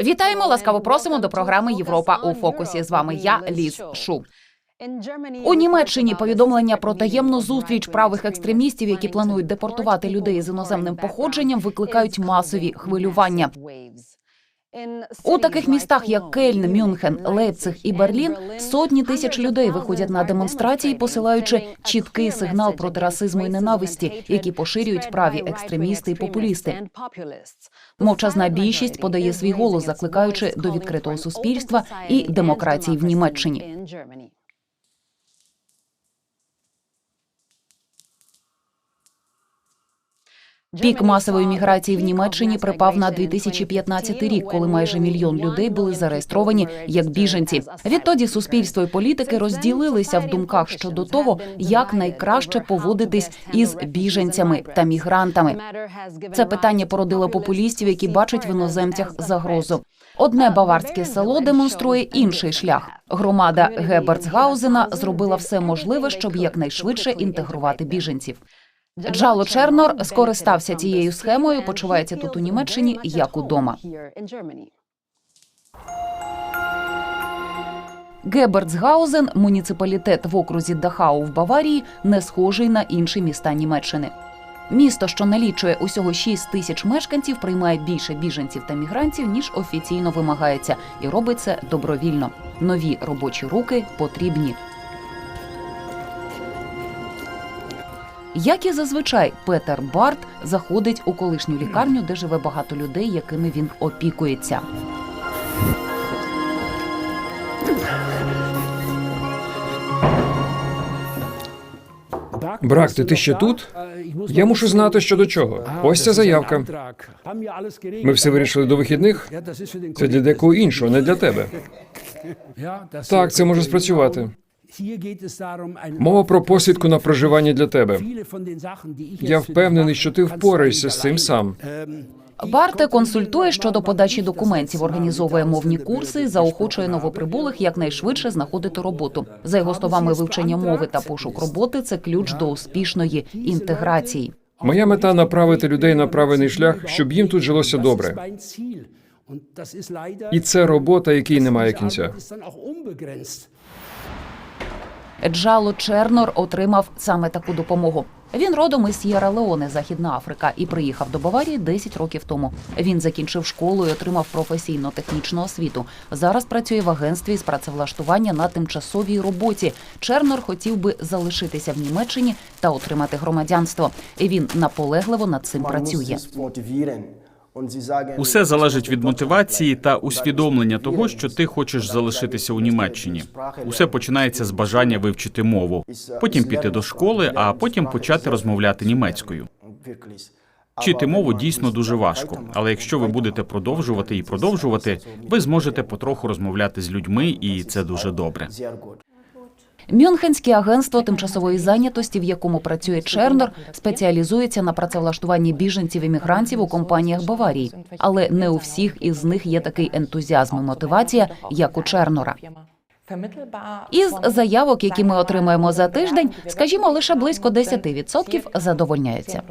Вітаємо, ласкаво просимо до програми Європа у фокусі. З вами я Ліз Шу. У Німеччині повідомлення про таємну зустріч правих екстремістів, які планують депортувати людей з іноземним походженням, викликають масові хвилювання. У таких містах, як Кельн, Мюнхен, Лейпциг і Берлін, сотні тисяч людей виходять на демонстрації, посилаючи чіткий сигнал проти расизму і ненависті, які поширюють праві екстремісти і популісти. Мовчазна більшість подає свій голос, закликаючи до відкритого суспільства і демократії в Німеччині. Пік масової міграції в Німеччині припав на 2015 рік, коли майже мільйон людей були зареєстровані як біженці. Відтоді суспільство і політики розділилися в думках щодо того, як найкраще поводитись із біженцями та мігрантами. Це питання породило популістів, які бачать в іноземцях загрозу. Одне баварське село демонструє інший шлях. Громада Геберцгаузена зробила все можливе, щоб якнайшвидше інтегрувати біженців. Джало Чернор скористався цією схемою. Почувається тут у Німеччині як удома. Геберцгаузен, муніципалітет в окрузі Дахау в Баварії, не схожий на інші міста Німеччини. Місто, що налічує усього 6 тисяч мешканців, приймає більше біженців та мігрантів ніж офіційно вимагається, і робить це добровільно. Нові робочі руки потрібні. Як і зазвичай, Петер Барт заходить у колишню лікарню, де живе багато людей, якими він опікується. Брак, ти, ти ще тут? Я мушу знати, що до чого. Ось ця заявка. Ми все вирішили до вихідних. Це для декого іншого, не для тебе. Так, це може спрацювати. Мова про посвідку на проживання для тебе. Я впевнений, що ти впораєшся з цим сам. Барте консультує щодо подачі документів, організовує мовні курси, заохочує новоприбулих якнайшвидше знаходити роботу. За його словами, вивчення мови та пошук роботи це ключ до успішної інтеграції. Моя мета направити людей на правильний шлях, щоб їм тут жилося добре. І це робота, якій немає кінця. Джало Чернор отримав саме таку допомогу. Він родом із С'єра Леоне, Західна Африка, і приїхав до Баварії 10 років тому. Він закінчив школу і отримав професійно-технічну освіту. Зараз працює в агентстві з працевлаштування на тимчасовій роботі. Чернор хотів би залишитися в Німеччині та отримати громадянство. І він наполегливо над цим працює. Усе залежить від мотивації та усвідомлення того, що ти хочеш залишитися у Німеччині. Усе починається з бажання вивчити мову, потім піти до школи, а потім почати розмовляти німецькою. Вчити мову дійсно дуже важко, але якщо ви будете продовжувати і продовжувати, ви зможете потроху розмовляти з людьми, і це дуже добре. Мюнхенське агентство тимчасової зайнятості, в якому працює Чернор, спеціалізується на працевлаштуванні біженців і мігрантів у компаніях Баварії, але не у всіх із них є такий ентузіазм і мотивація, як у Чернора. Із заявок, які ми отримаємо за тиждень, скажімо, лише близько 10% задовольняються.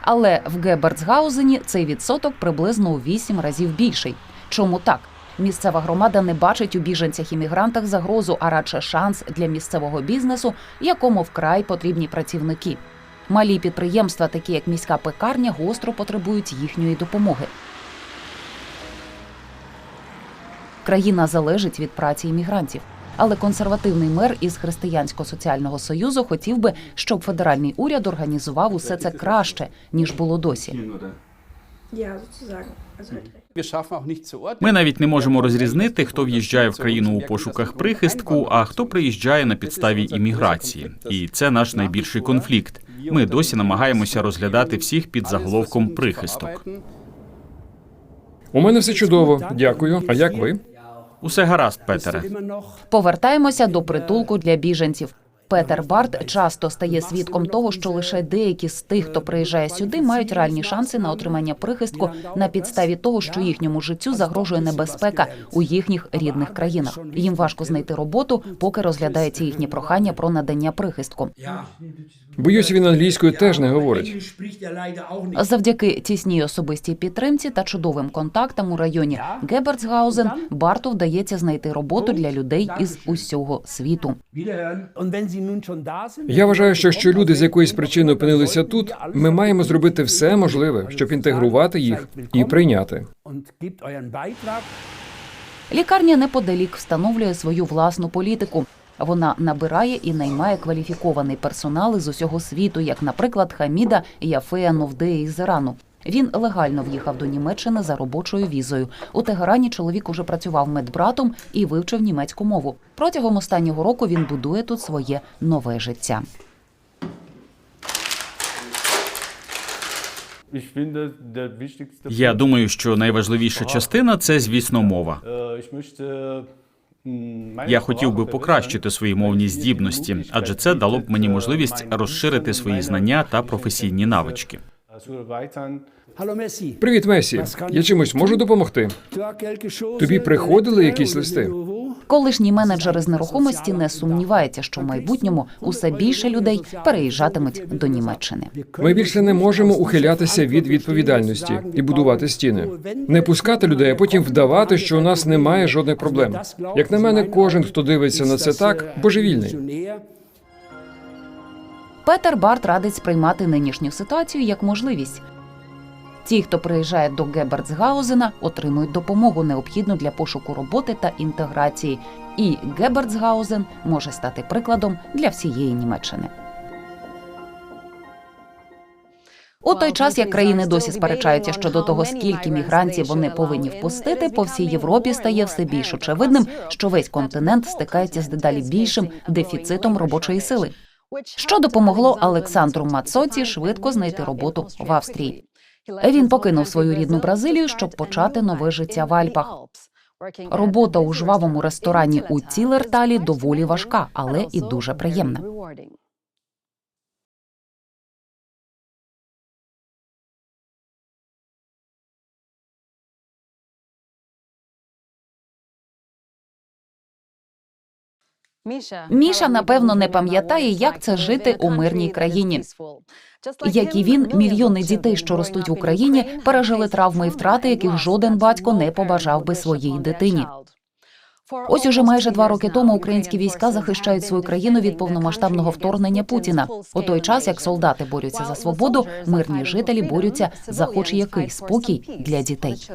Але в Геберцгаузені цей відсоток приблизно у 8 разів більший. Чому так? Місцева громада не бачить у біженцях і мігрантах загрозу, а радше шанс для місцевого бізнесу, якому вкрай потрібні працівники. Малі підприємства, такі як міська пекарня, гостро потребують їхньої допомоги. Країна залежить від праці іммігрантів. Але консервативний мер із християнсько-соціального союзу хотів би, щоб федеральний уряд організував усе це краще ніж було досі. Ja, sozusagen. Also Ми навіть не можемо розрізнити, хто в'їжджає в країну у пошуках прихистку, а хто приїжджає на підставі імміграції. І це наш найбільший конфлікт. Ми досі намагаємося розглядати всіх під заголовком прихисток. У мене все чудово. Дякую. А як ви? Усе гаразд, Петере. Повертаємося до притулку для біженців. Петер Барт часто стає свідком того, що лише деякі з тих, хто приїжджає сюди, мають реальні шанси на отримання прихистку на підставі того, що їхньому життю загрожує небезпека у їхніх рідних країнах. Їм важко знайти роботу, поки розглядається їхнє прохання про надання прихистку. Боюся, він англійською теж не говорить. Завдяки тісній особистій підтримці та чудовим контактам у районі Геберцгаузен Барту вдається знайти роботу для людей із усього світу. Я вважаю, що якщо люди з якоїсь причини опинилися тут, ми маємо зробити все можливе, щоб інтегрувати їх і прийняти. Лікарня неподалік встановлює свою власну політику. Вона набирає і наймає кваліфікований персонал із усього світу, як, наприклад, Хаміда Яфея Новдея із Ірану. Він легально в'їхав до Німеччини за робочою візою. У Тегерані чоловік уже працював медбратом і вивчив німецьку мову. Протягом останнього року він будує тут своє нове життя. Я думаю, що найважливіша частина це, звісно, мова. Я хотів би покращити свої мовні здібності, адже це дало б мені можливість розширити свої знання та професійні навички. Привіт, Месі. Я чимось можу допомогти? Тобі приходили якісь листи? Колишній менеджер із нерухомості не сумнівається, що в майбутньому усе більше людей переїжджатимуть до Німеччини. Ми більше не можемо ухилятися від відповідальності і будувати стіни. Не пускати людей, а потім вдавати, що у нас немає жодних проблем. Як на мене, кожен, хто дивиться на це так, божевільний. Петер Барт радить сприймати нинішню ситуацію як можливість. Ті, хто приїжджає до Геберцгаузена, отримують допомогу необхідну для пошуку роботи та інтеграції. І Геберцгаузен може стати прикладом для всієї Німеччини. У той час, як країни досі сперечаються щодо того, скільки мігрантів вони повинні впустити, по всій Європі стає все більш очевидним, що весь континент стикається з дедалі більшим дефіцитом робочої сили. Що допомогло Олександру Мацоці швидко знайти роботу в Австрії. Він покинув свою рідну Бразилію, щоб почати нове життя в Альпах. Робота у жвавому ресторані у Цілерталі доволі важка, але і дуже приємна. Міша, напевно, не пам'ятає, як це жити у мирній країні. Як і він, мільйони дітей, що ростуть в Україні, пережили травми і втрати, яких жоден батько не побажав би своїй дитині. Ось уже майже два роки тому українські війська захищають свою країну від повномасштабного вторгнення Путіна. У той час, як солдати борються за свободу, мирні жителі борються за хоч який спокій для дітей.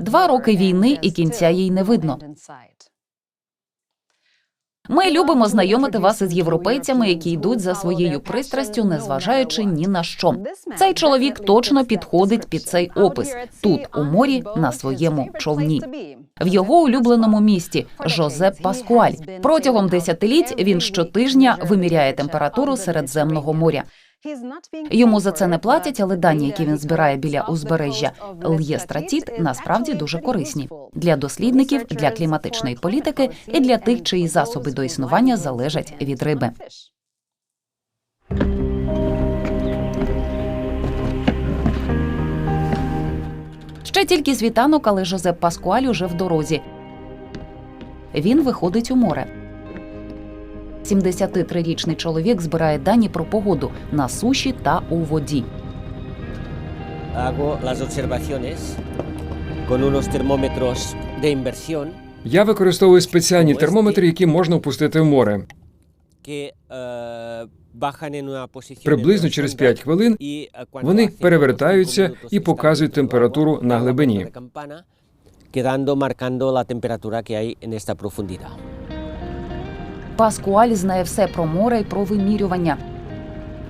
Два роки війни і кінця їй не видно. Ми любимо знайомити вас із європейцями, які йдуть за своєю пристрастю, незважаючи ні на що. Цей чоловік точно підходить під цей опис тут, у морі, на своєму човні. В його улюбленому місті Жозеп Паскуаль. Протягом десятиліть він щотижня виміряє температуру Середземного моря. Йому за це не платять, але дані, які він збирає біля узбережжя Л'єстратіт, насправді дуже корисні для дослідників, для кліматичної політики і для тих, чиї засоби до існування залежать від риби. Ще тільки світанок, але Жозеп Паскуаль уже в дорозі. Він виходить у море. 73-річний чоловік збирає дані про погоду на суші та у воді. Я використовую спеціальні термометри, які можна впустити в море. eh, Приблизно через una 5 хвилин eh, вони перевертаються і показують температуру на глибині. quedando marcando la temperatura que hay en esta profundidad. Паскуаль знає все про море і про вимірювання.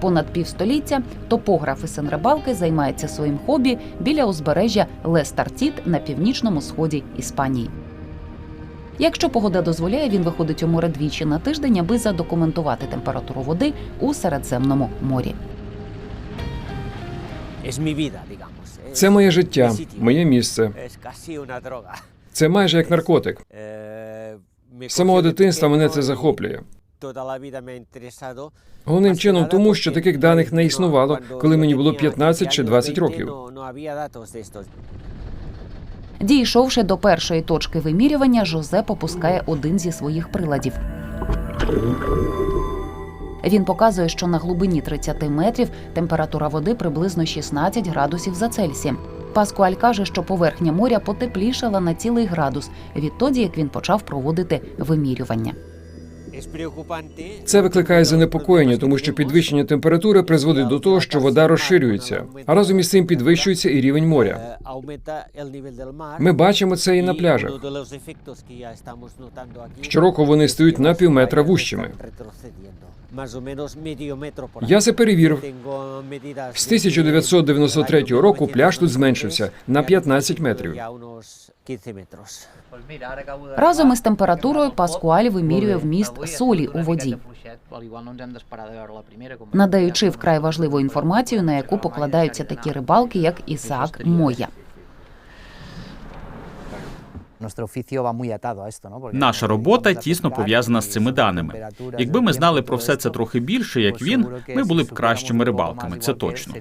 Понад півстоліття топограф із Сен-Рибалки займається своїм хобі біля узбережжя Лестартіт на північному сході Іспанії. Якщо погода дозволяє, він виходить у море двічі на тиждень, аби задокументувати температуру води у Середземному морі. Це моє життя, моє місце. Це майже як наркотик. З самого дитинства мене це захоплює. Головним чином тому, що таких даних не існувало, коли мені було 15 чи 20 років. Дійшовши до першої точки вимірювання, Жозе опускає один зі своїх приладів. Він показує, що на глибині 30 метрів температура води приблизно 16 градусів за Цельсієм. Паскуаль каже, що поверхня моря потеплішала на цілий градус відтоді, як він почав проводити вимірювання. Це викликає занепокоєння, тому що підвищення температури призводить до того, що вода розширюється, а разом із цим підвищується і рівень моря. Eh. Ми бачимо це і на пляжах. Щороку вони стають на півметра están вущими. Я це перевірив. З 1993 року пляж тут зменшився на 15 метрів. Ya 15 metros. Разом із температурою Паскуаль вимірює вміст солі у воді, надаючи вкрай важливу інформацію, на яку покладаються такі рибалки, як Ісаак Моя. Наша робота тісно пов'язана з цими даними. Якби ми знали про все це трохи більше, як він, ми були б кращими рибалками. Це точно.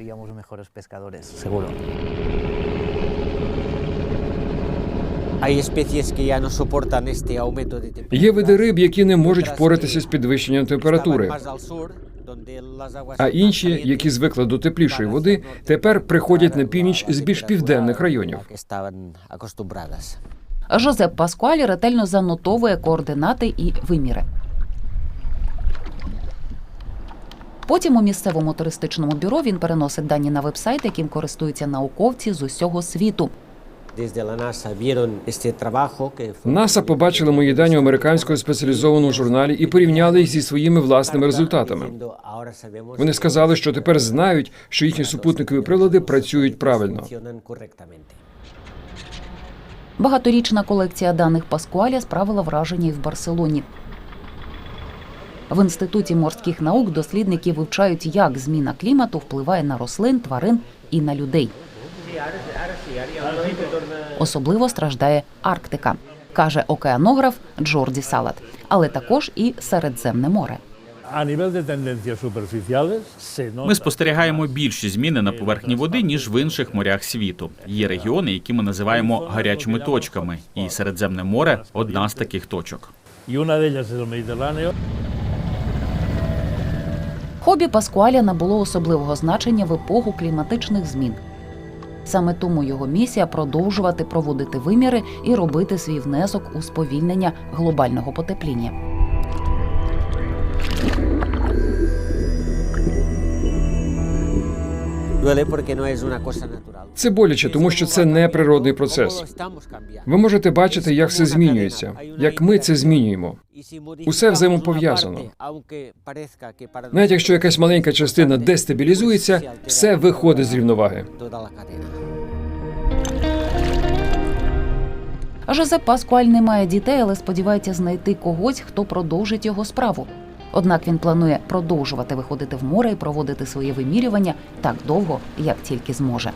Є види риб, які не можуть впоратися з підвищенням температури. А інші, які звикли до теплішої води, тепер приходять на північ з більш південних районів. Жозеп Паскуаль ретельно занотовує координати і виміри. Потім у місцевому туристичному бюро він переносить дані на вебсайт, яким користуються науковці з усього світу. НАСА побачили мої дані у американському спеціалізованому журналі і порівняли їх зі своїми власними результатами. diciendo, "Ahora Вони сказали, що тепер знають, що їхні супутникові прилади працюють правильно. Багаторічна колекція даних Паскуаля справила враження і в Барселоні. В інституті морських наук дослідники вивчають, як зміна клімату впливає на рослин, тварин і на людей. Особливо страждає Арктика, каже океанограф Джорді Салат, але також і Середземне море. Ми спостерігаємо більші зміни на поверхні води ніж в інших морях світу. Є регіони, які ми називаємо гарячими точками, і Середземне море одна з таких точок. Хобі Паскуаля набуло особливого значення в епоху кліматичних змін. Саме тому його місія продовжувати проводити виміри і робити свій внесок у сповільнення глобального потепління. Це боляче, тому що це не природний процес. Ви можете бачити, як все змінюється, як ми це змінюємо. Усе взаємопов'язано. Навіть якщо якась маленька частина дестабілізується, все виходить з рівноваги. Жозеп Паскуаль не має дітей, але сподівається знайти когось, хто продовжить його справу. Однак він планує продовжувати виходити в море і проводити свої вимірювання так довго, як тільки зможе.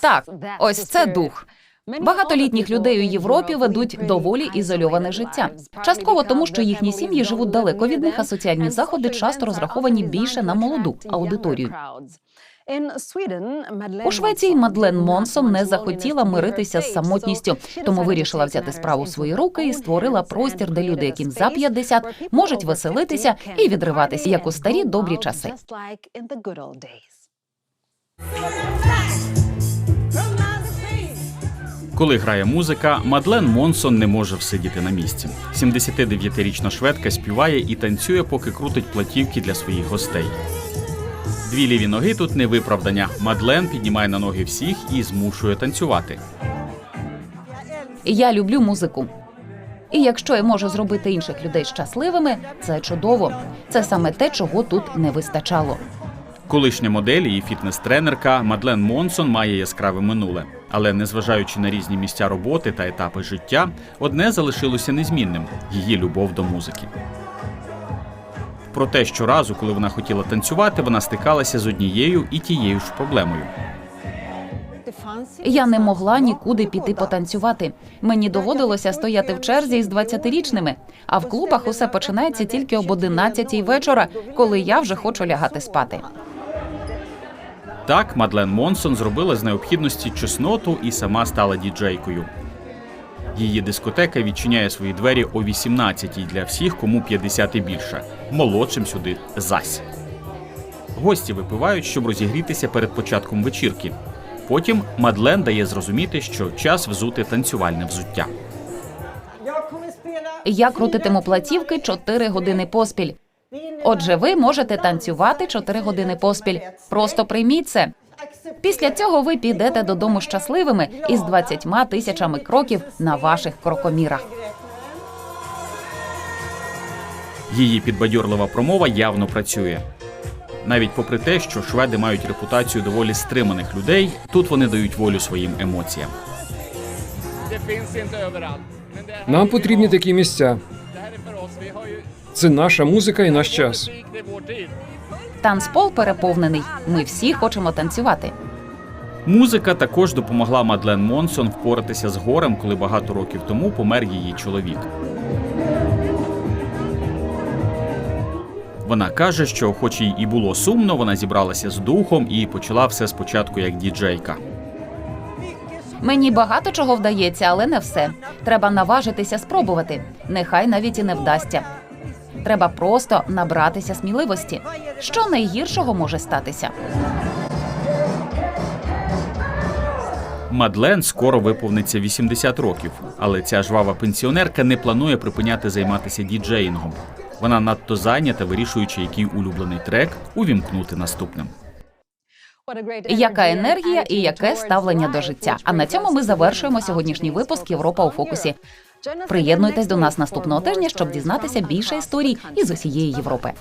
Так, ось це дух. Багатолітніх людей у Європі ведуть доволі ізольоване життя. Частково тому, що їхні сім'ї живуть далеко від них, а соціальні заходи часто розраховані більше на молоду аудиторію. У Швеції Мадлен Монсон не захотіла миритися з самотністю, тому вирішила взяти справу в свої руки і створила простір, де люди, яким за 50, можуть веселитися і відриватися, як у старі добрі часи. Коли грає музика, Мадлен Монсон не може всидіти на місці. 79-річна шведка співає і танцює, поки крутить платівки для своїх гостей. Дві ліві ноги тут не виправдання. Мадлен піднімає на ноги всіх і змушує танцювати. Я люблю музику. І якщо я можу зробити інших людей щасливими, це чудово. Це саме те, чого тут не вистачало. Колишня модель і фітнес-тренерка Мадлен Монсон має яскраве минуле. Але незважаючи на різні місця роботи та етапи життя, одне залишилося незмінним її любов до музики. Проте щоразу, коли вона хотіла танцювати, вона стикалася з однією і тією ж проблемою. Я не могла нікуди піти потанцювати. Мені доводилося стояти в черзі із 20-річними, а в клубах усе починається тільки об 11 вечора, коли я вже хочу лягати спати. Так, Мадлен Монсон зробила з необхідності чесноту і сама стала діджейкою. Її дискотека відчиняє свої двері о 18-й для всіх, кому 50 і більше. Молодшим сюди зась. Гості випивають, щоб розігрітися перед початком вечірки. Потім Мадлен дає зрозуміти, що час взути танцювальне взуття. Я крутитиму платівки 4 години поспіль. Отже, ви можете танцювати 4 години поспіль. Просто прийміть це. Після цього ви підете додому щасливими із 20 тисячами кроків на ваших крокомірах. Її підбадьорлива промова явно працює. Навіть попри те, що шведи мають репутацію доволі стриманих людей, тут вони дають волю своїм емоціям. Нам потрібні такі місця. Це наша музика і наш час. Танцпол переповнений. Ми всі хочемо танцювати. Музика також допомогла Мадлен Монсон впоратися з горем, коли багато років тому помер її чоловік. Вона каже, що, хоч їй і було сумно, вона зібралася з духом і почала все спочатку як діджейка. Мені багато чого вдається, але не все. Треба наважитися спробувати. Нехай навіть і не вдасться. Треба просто набратися сміливості. Що найгіршого може статися? Мадлен скоро виповниться 80 років, але ця жвава пенсіонерка не планує припиняти займатися діджеїнгом. Вона надто зайнята, вирішуючи, який улюблений трек увімкнути наступним. Яка енергія і яке ставлення до життя? А на цьому ми завершуємо сьогоднішній випуск Європа у фокусі. Приєднуйтесь до нас наступного тижня, щоб дізнатися більше історій із усієї Європи.